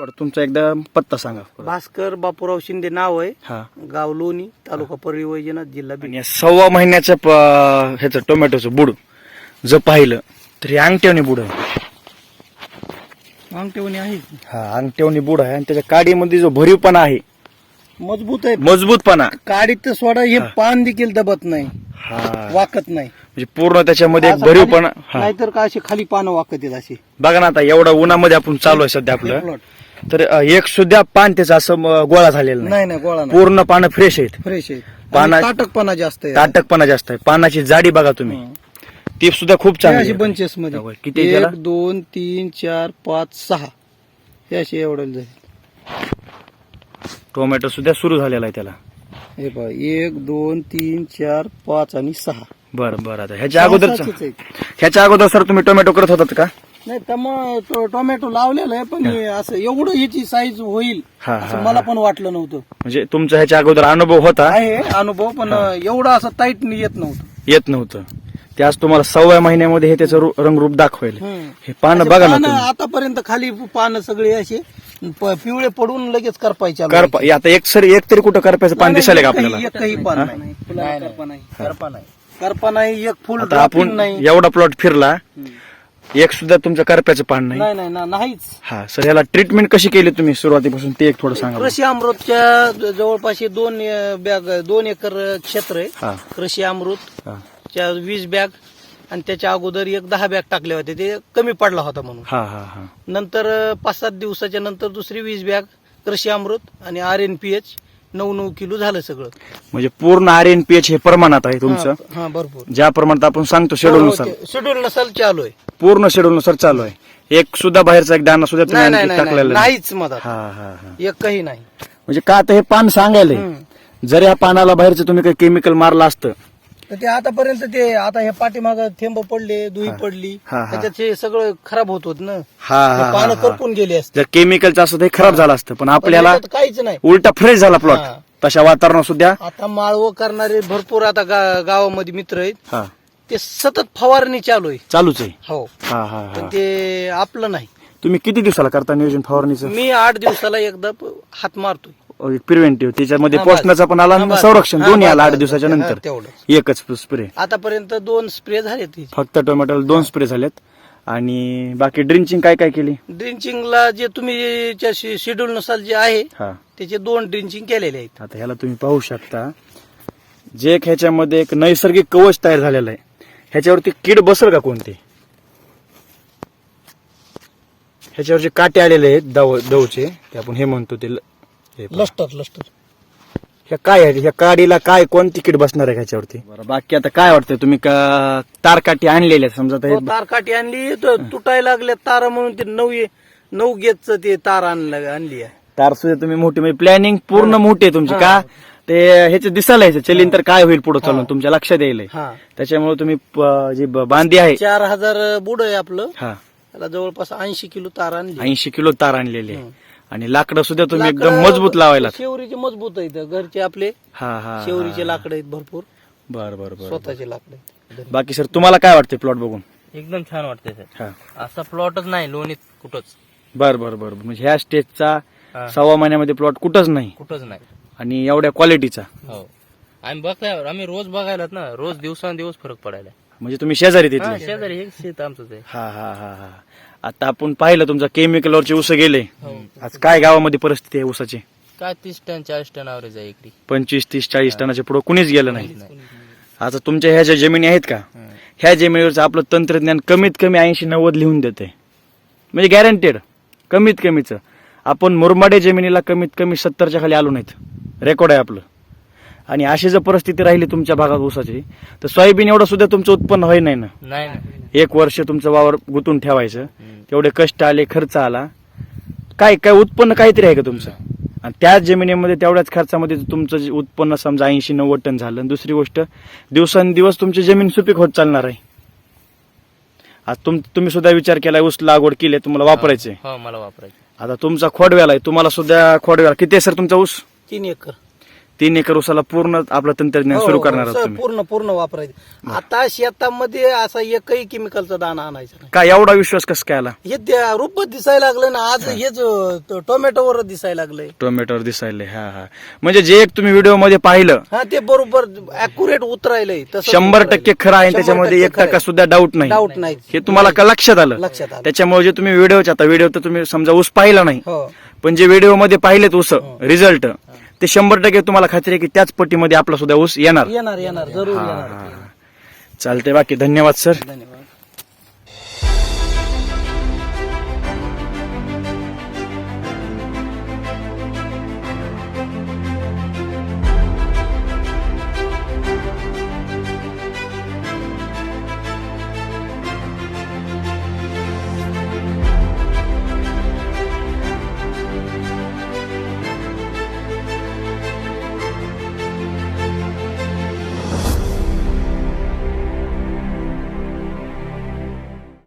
तुमचा एकदा पत्ता सांगा. भास्कर बापूराव शिंदे नाव आहे. हा. गाव लोणी तालुका परळी वैजनाथ जिल्हा बीड. आणि या सव्वा महिन्याचं प- ह्याचं टोमॅटोचं बुड जर पाहिलं तर हे अंगठ्यावणी बुड आहे. अंगठेवणी आहे? हा अंगठ्यावणी बुड आहे. आणि त्याच्या काडीमध्ये जो भरीवपणा आहे. मजबूत आहे. मजबूतपणा. काडीत तर सोडा हे पान देखील दबत नाही. हा. वाकत नाही. म्हणजे पूर्ण त्याच्यामध्ये एक असं भरीवपणा. खाली- हा. नाहीतर का अशी खाली पानं वाकत आहेत अशी बघा ना आता एवढा उन्हामध्ये आपण चालू आहे सध्या आपलं. प्लॉट तर अ, एक सुद्धा पान त्याचं असं म, गोळा झालेलं नाही. नाही नाही गोळा नाही. पूर्ण पानं फ्रेश आहेत. फ्रेश आहे पाना- आणि ताटकपणा जास्त आहे. ताटकपणा जास्त आहे. पानाची जाडी बघा तुम्ही. ती सुद्धा खूप हे चांगली अशी आहे. बंचेस मध्ये. बघा, किती त्याला? एक दोन तीन चार पाच सहा. हे असे एवढे जाईल टोमॅटो सुद्धा सुरू झालेला आहे त्याला. हे पहा एक दोन तीन चार पाच आणि सहा. बरं बरं. आता ह्याच्या अगोदर आहेत. ह्याच्या अगोदर सर तुम्ही टोमॅटो करत होतात का? नाही तर मग तो टोमॅटो लावलेला आहे पण हे असं एवढं याची साईज होईल हा, असं हा, मला हा. पण वाटलं नव्हतं म्हणजे तुमचा ह्याच्या अगोदर अनुभव होता आहे अनुभव पण एवढं असं टाईट येत नव्हतं येत नव्हतं ते आज तुम्हाला सव्वा महिन्यामध्ये हे त्याचं रु- रंगरूप दाखवेल हम्म. हे पानं बघा ना पानं तुम्ही आतापर्यंत खाली पानं सगळे असे प- पिवळे पडून लगेच करपायचे करपा हे आता एक सर एक तरी कुठं करपायचं पान दिसायला का आपल्याला एकही पान नाही फुलाला करपा नाही करपा नाही करपा नाही एक फुल आता आपण नाही एवढा प्लॉट फिरला हम्म. एक सुद्धा तुमचं करप्याचं पान नाही. नाही नाही ना- नाहीच. हा सर ह्याला ट्रीटमेंट कशी केली तुम्ही सुरुवातीपासून? ते एक थोडं सांगा. कृषी अमृतच्या ज- जवळपास हे दोन अं, बॅग दोन एकर क्षेत्र आहे. कृषी अमृत हा. च्या वीस बॅग आणि त्याच्या अगोदर एक दहा बॅग टाकले होते ते कमी पडला होता म्हणून. हा हा हा. नंतर पाच सात दिवसाच्या नंतर दुसरी वीस बॅग कृषी अमृत आणि आर एन पी एच नऊ नऊ किलो झालं सगळं. म्हणजे पूर्ण आर एन पी एच हे प्रमाणात आहे तुमचं? हा हा, भरपूर. ज्या प्रमाणात आपण सांगतो शेड्यूल नुसार शेड्यूल नसल चालू आहे. पूर्ण शेड्यूल नुसार चालू आहे. एक सुद्धा बाहेरचा एक दाना सुद्धा तुम्ही नाही नाही आणखी नाही, नाही. टाकलेला नाही. नाहीच मदत हा हा हा. एकही नाही. म्हणजे का आता हे पान सांगायला. जर या पानाला बाहेरचं तुम्ही काही केमिकल मारलं असतं तर ते आतापर्यंत ते आता हे पाठीमाग थेंब पडले दुही पडली हा, हा. त्याच्यात हे सगळं खराब होत होत ना. हा पानं हा करपून गेले असते. जर केमिकलचं असतं तर हे खराब झालं असतं पण आपल्याला काहीच नाही. उलटा फ्रेश झाला प्लॉट हा. तशा वातावरणात सुद्धा आता माळव करणारे भरपूर आता गा- गावामध्ये मित्र आहेत. हा. ते सतत फवारणी चालू आहे. चालूच आहे. हो. हा हा पण हा ते आपलं नाही. तुम्ही किती दिवसाला करता नियोजन फवारणीचं? मी आठ दिवसाला एकदा प- हात मारतोय. प्रिव्हेंटिव्ह त्याच्यामध्ये हा, बस. पोषणाचा पण आला हा, आणि बस. संरक्षण. हा, दोन्ही बस, आला आठ बस, दिवसाच्या बस. नंतर. तेवढंच. एकच स्प्रे आतापर्यंत दोन स्प्रे झाले फक्त टोमॅटोला दोन स्प्रे झालेत. आणि बाकी ड्रिंचिंग काय काय केली? ड्रिंचिंगला जे तुम्ही शेड्यूल नुसार जे आहे हा. त्याचे दोन ड्रिंचिंग केलेले आहेत. आता ह्याला तुम्ही पाहू शकता. जे एक ह्याच्यामध्ये एक नैसर्गिक कवच तयार झालेलं आहे. ह्याच्यावरती कीड बसल का कोणते? ह्याच्यावर जे काटे आलेले आहेत दव दवचे ते आपण हे म्हणतो ते ल- हे पहा. लस्टर लस्टर ह्या काय आहे? ह्या काडीला काय कोणती कीड बसणार आहे ह्याच्यावरती? बरं बाकी आता काय वाटतंय? तुम्ही का तारकाठी आणलेल्या आहेत समजा आता हो, हे तार काठी आणली तर तुटायला लागल्या तारा म्हणून ते नऊ नऊ गेटच ते तार आणलं आणली आहे. तार सुद्धा तुम्ही मोठी म्हणजे प्लॅनिंग पूर्ण मोठी आहे तुमची हा. का ते ह्याचे दिसायला यायचं चलीन तर काय होईल पुढे चालून तुमच्या लक्षात येईल हा. त्याच्यामुळे तुम्ही प- जी ब- बांधी आहे चार हजार बुड आहे आपलं. हा. त्याला जवळपास ऐंशी किलो तार आणली. ऐंशी किलो तार आणलेली. आहे हम्म. आणि लाकडं सुद्धा तुम्ही एकदम लाकडं मजबूत लावायला शेवरीचे मजबूत आहेत घरचे आपले. हा हा शेवरीचे लाकडं आहेत भरपूर. बर बर बर स्वतःचे लाकडं आहेत. बाकी सर तुम्हाला काय वाटते प्लॉट बघून? एकदम छान वाटतंय सर. हा. असा प्लॉटच नाही लोणीत कुठंच. बर बर बर. म्हणजे ह्या स्टेजचा हा. सव्वा महिन्यामध्ये प्लॉट कुठंच नाही. कुठंच नाही. आणि एवढ्या क्वालिटीचा हो. आम्ही बघाय आम्ही रोज बघायलात ना रोज दिवसांदिवस फरक पडायला म्हणजे तुम्ही शेजारी हा, तिथले शेजारी हे शेत आमचंच आहे. हा हा हा हा. आता आपण पाहिलं तुमचा केमिकलवरचे ऊस गेले. हो. आज काय गावामध्ये परिस्थिती आहे ऊसाची? काय तीस टन चाळीस टन ॲव्हरेज आहे इकडे. पंचवीस तीस चाळीस टनाच्या पुढे कुणीच गेलं नाही. आता तुमच्या ह्या ज्या जमिनी आहेत का. ह्या जमिनीवरचं आपलं तंत्रज्ञान कमीत कमी ऐंशी नव्वद लिहून देते म्हणजे गॅरंटेड कमीत कमीच. आपण मुरमाडे जमिनीला कमीत कमी सत्तरच्या खाली आलो नाहीत. रेकॉर्ड आहे आपलं. आणि अशी जर परिस्थिती राहिली तुमच्या भागात ऊसाची तर सोयाबीन एवढं सुद्धा तुमचं उत्पन्न होई नाही ना? नाही ना. एक वर्ष तुमचं वावर गुंतून ठेवायचं. तेवढे कष्ट आले खर्च आला. काय काय उत्पन्न काहीतरी आहे का तुमचं? आणि त्याच जमिनीमध्ये तेवढ्याच खर्चामध्ये तुमचं जे उत्पन्न समजा ऐंशी नव्वद टन झालं. आणि दुसरी गोष्ट दिवसांदिवस तुमची जमीन सुपीक होत चालणार आहे. आज तुम तुम्ही सुद्धा विचार केला ऊस लागवड केली तुम्हाला वापरायचे हो मला वापरायचं आता तुमचा खोडव्याला आहे. तुम्हाला सुद्धा खोडव्याला किती आहे सर तुमचा ऊस? तीन एकर. तीन एकर उसाला पूर्ण आपलं तंत्रज्ञान हो, सुरू हो, करणार आहात सर, तुम्ही. पूर्ण पूर्ण वापरायचं. आता शेतामध्ये असा एकही केमिकलचा दाणा आणायचा नाही. काय एवढा विश्वास कसं काय आला? हे त्या रूपात दिसायला लागलं ना आज हेच अं, टोमॅटोवर दिसायला लागलंय. टोमॅटोवर दिसायले हा हा. म्हणजे जे एक तुम्ही व्हिडिओमध्ये पाहिलं हा ते बरोबर अॅक्युरेट उतरायलंय शंभर. टक्के खरं आहे त्याच्यामध्ये एक टक्का. सुद्धा डाऊट नाही. डाऊट नाही. हे तुम्हाला का लक्षात आलं? लक्षात आलं. त्याच्यामुळे जे तुम्ही व्हिडिओच्या आता व्हिडिओ तर तुम्ही समजा ऊस पाहिला नाही हो. पण जे व्हिडिओमध्ये पाहिलेत ऊस रिझल्ट ते शंभर टक्के तुम्हाला खात्री आहे की त्याच पट्टीमध्ये आपला सुद्धा ऊस येणार. येणार येणार. जरूर येणार. चालतंय बाकी धन्यवाद सर. धन्यवाद.